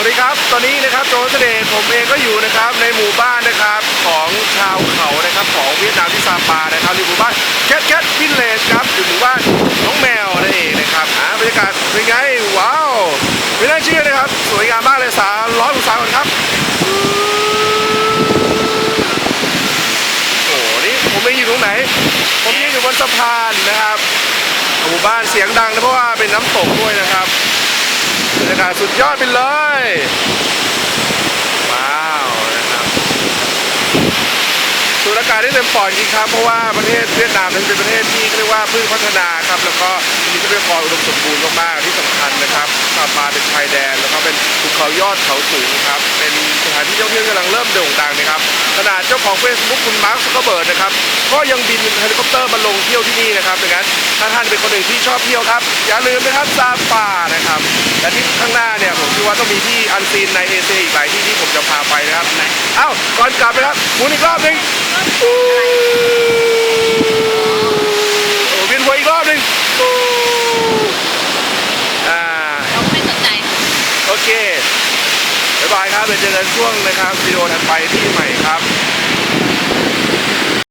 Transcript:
วัสดีครับ ตอนนี้นะครับโจนเสด็จผมเองก็อยู่นะครับในหมู่บ้านนะครับของชาวเขานะครับของเวียดนามที่ซาปานะครับในหมู่บ้านแคทแคทวิลเลจครับอยู่หมู่บ้านน้องแมวนั่นเองนะครับอ่าบรรยากาศเป็นไงว้าวไม่น่าเชื่อนะครับ สวยงามมากเลยสาร้อยองศาก่อนครับโอ้โหนี่ผมไม่อยู่ตรงไหน ผมยืนอยู่บนสะพานนะครับหมู่บ้านเสียงดังนะเพราะว่าเป็นน้ำตกด้วยนะครับ บรรยากาศสุดยอดไปเลย ว้าวนะครับสูดอากาศได้เต็มปอดจริงครับ เพราะว่าประเทศเวียดนามนั้นเป็นประเทศที่เรียกว่าเพิ่งพัฒนาครับ แล้วก็มีทรัพยากรอุดมสมบูรณ์มากๆที่สำคัญนะครับซาปาเป็นชายแดน แล้วก็เป็นภูเขายอดเขาสูงครับ เป็นสถานที่ท่องเที่ยวกำลังเริ่มโด่งดังนะครับ ขนาดเจ้าของเฟซบุ๊กคุณมาร์คซักเกอร์เบิร์ดนะครับก็ยังบินเฮลิคอปเตอร์มาลงเที่ยวที่นี่นะครับดังนั้นถ้าท่านเป็นคนหนึ่งที่ชอบเที่ยวครับ อย่าลืมนะครับซาปานะครับและที่ข้างหน้าเนี่ยผมคิดว่าต้องมีที่อันซีนในเอเชียอีกหลายที่ที่ผมจะพาไปนะครับเอ้าก่อนกลับนะครับหมุนอีกรอบหนึ่งอู้โอ้เวียนหัวอีกรอบหนึ่งอู้อ่า เราไม่สนใจ คบ๊ายบายครับเดี๋ยวเจอกันช่วงนะครับวิดีโอถัดไปที่ใหม่ครับ